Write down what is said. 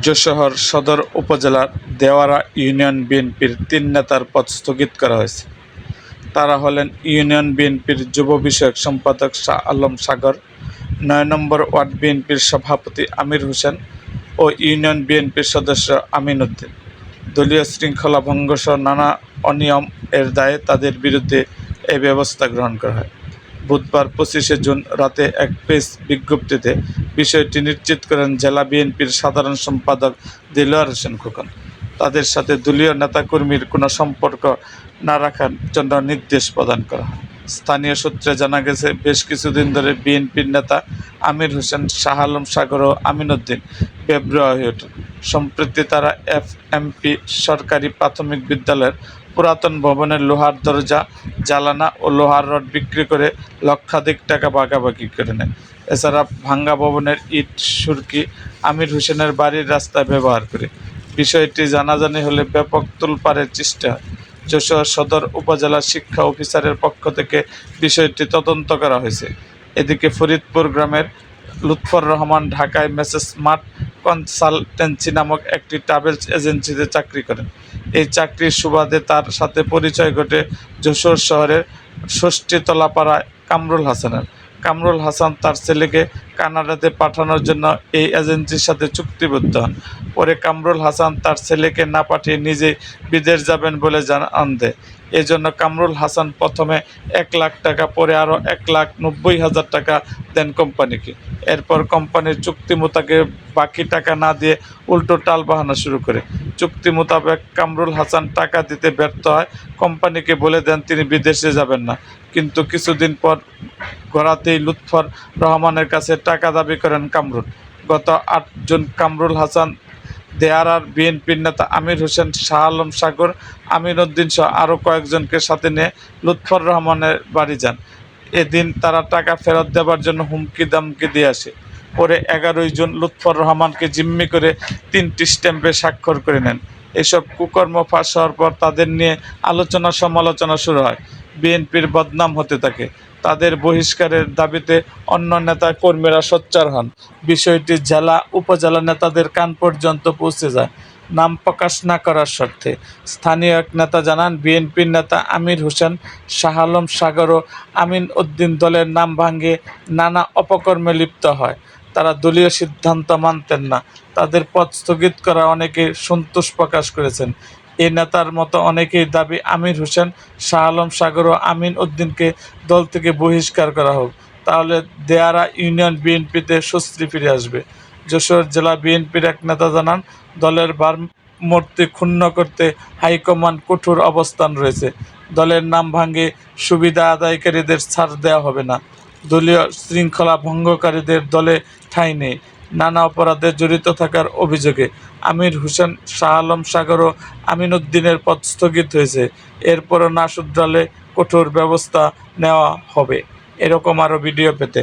যশোহর সদর উপজেলার দেওয়ারা ইউনিয়ন বিএনপির তিন নেতার পদ স্থগিত করা হয়েছে। তারা হলেন ইউনিয়ন বিএনপির যুব বিষয়ক সম্পাদক শাহ আলম সাগর, নয় নম্বর ওয়ার্ড বিএনপির সভাপতি আমির হোসেন ও ইউনিয়ন বিএনপির সদস্য আমিন উদ্দিন। দলীয় শৃঙ্খলা ভঙ্গসহ নানা অনিয়ম এর দায়ে তাদের বিরুদ্ধে এই ব্যবস্থা গ্রহণ করা হয়। বুধবার পঁচিশে জুন রাতে এক প্রেস বিজ্ঞপ্তিতে বিষয়টি নিশ্চিত করেন জেলা বিএনপির সাধারণ সম্পাদক দিলওয়ার হোসেন খোকন। তাদের সাথে দলীয় নেতাকর্মীর কোনো সম্পর্ক না রাখার জন্য নির্দেশ প্রদান করা হয়। স্থানীয় সূত্রে জানা গেছে, বেশ কিছুদিন ধরে বিএনপির নেতা আমির হোসেন, শাহ আলম সাগর ও আমিন উদ্দিন বেব্রোয়া হয়ে ওঠেন। সম্প্রতি তারা এফ এমপি সরকারি প্রাথমিক বিদ্যালয়ের পুরাতন ভবনের লোহার দরজা জ্বালানা ও লোহার রড বিক্রি করে লক্ষাধিক টাকা ভাগাভাগি করে নেয়। এছাড়া ভাঙ্গা ভবনের ইট, সুরকি, আমির হোসেনের বাড়ির রাস্তায় ব্যবহার করে। বিষয়টি জানাজানি হলে ব্যাপক তোলপাড়ের চেষ্টা যশোর সদর উপজেলা শিক্ষা অফিসারের পক্ষ থেকে বিষয়টি তদন্ত করা হয়েছে। এদিকে ফরিদপুর গ্রামের লুৎফর রহমান ঢাকায় মেসেজ স্মার্ট কনসালটেন্সি নামক একটি ট্রাভেলস এজেন্সিতে চাকরি করেন। এই চাকরির সুবাদে তার সাথে পরিচয় ঘটে যশোর শহরের ষষ্ঠীতলাপাড়ায় কামরুল হাসানের। কামরুল হাসান তার ছেলেকে কানাডাতে পাঠানোর জন্য এই এজেন্সির সাথে চুক্তিবদ্ধ। হন পরে কামরুল হাসান তার ছেলেকে না পাঠিয়ে নিজে বিদেশ যাবেন বলে জানান দেয় এজন্য কামরুল হাসান প্রথমে এক লাখ টাকা, পরে আরও এক লাখ নব্বই হাজার টাকা দেন কোম্পানিকে। এরপর কোম্পানির চুক্তি মোতাবেক বাকি টাকা না দিয়ে উল্টো টাল বাহানো শুরু করে। চুক্তি মোতাবেক কামরুল হাসান টাকা দিতে ব্যর্থ হয়। কোম্পানিকে বলে দেন, তিনি বিদেশে যাবেন না। কিন্তু কিছুদিন পর ঘোরাতেই লুৎফর রহমানের কাছে টাকা দাবি করেন কামরুল। গত আট জুন কামরুল হাসান, দেয়ারার বিএনপির নেতা আমির হোসেন, শাহ আলম সাগর আমির উদ্দিন সহ আরও কয়েকজনকে সাথে নিয়ে লুৎফর রহমানের বাড়ি যান। এদিন তারা টাকা ফেরত দেওয়ার জন্য হুমকি দামকি দিয়ে আসে। পরে এগারোই জুন লুৎফর রহমানকে জিম্মি করে তিনটি স্ট্যাম্পে স্বাক্ষর করে নেন। এসব কুকর্ম ফাঁস হওয়ার পর তাদের নিয়ে আলোচনা সমালোচনা শুরু হয়। বিএনপির বদনাম হতে থাকে। তাদের বহিষ্কারের দাবিতে অন্য নেতা কর্মীরা সোচ্চার হন। বিষয়টি জেলা উপজেলা নেতাদের কান পর্যন্ত পৌঁছে যায়। নাম প্রকাশ না করার স্বার্থে স্থানীয় এক নেতা জানান, বিএনপির নেতা আমির হোসেন, শাহ আলম সাগর ও আমিন উদ্দিন দলের নাম ভাঙ্গে নানা অপকর্মে লিপ্ত হয়। তারা দলীয় সিদ্ধান্ত মানতেন না। তাদের পদ স্থগিত করা অনেকে সন্তোষ প্রকাশ করেছেন। এই নেতার মতো অনেকেই দাবি আমির হোসেন, শাহ আলম সাগর ও আমিন উদ্দিনকে দল থেকে বহিষ্কার করা হোক। তাহলে দেয়ারা ইউনিয়ন বিএনপিতে স্বস্তি ফিরে আসবে। যশোর জেলা বিএনপির এক নেতা জানান, দলের ভারমূর্তি ক্ষুণ্ণ করতে হাইকমান্ড কঠোর অবস্থান রয়েছে। দলের নাম ভাঙে সুবিধা আদায়কারীদের ছাড় দেওয়া হবে না। দলীয় শৃঙ্খলা ভঙ্গকারীদের দলে ঠাঁই নেই। নানা অপরাধে জড়িত থাকার অভিযোগে আমির হোসেন শাহ আলম সাগর ও আমিন উদ্দিনের পদ স্থগিত হয়েছে। এরপরও না শুধরালে কঠোর ব্যবস্থা নেওয়া হবে। এরকম আরও ভিডিও পেতে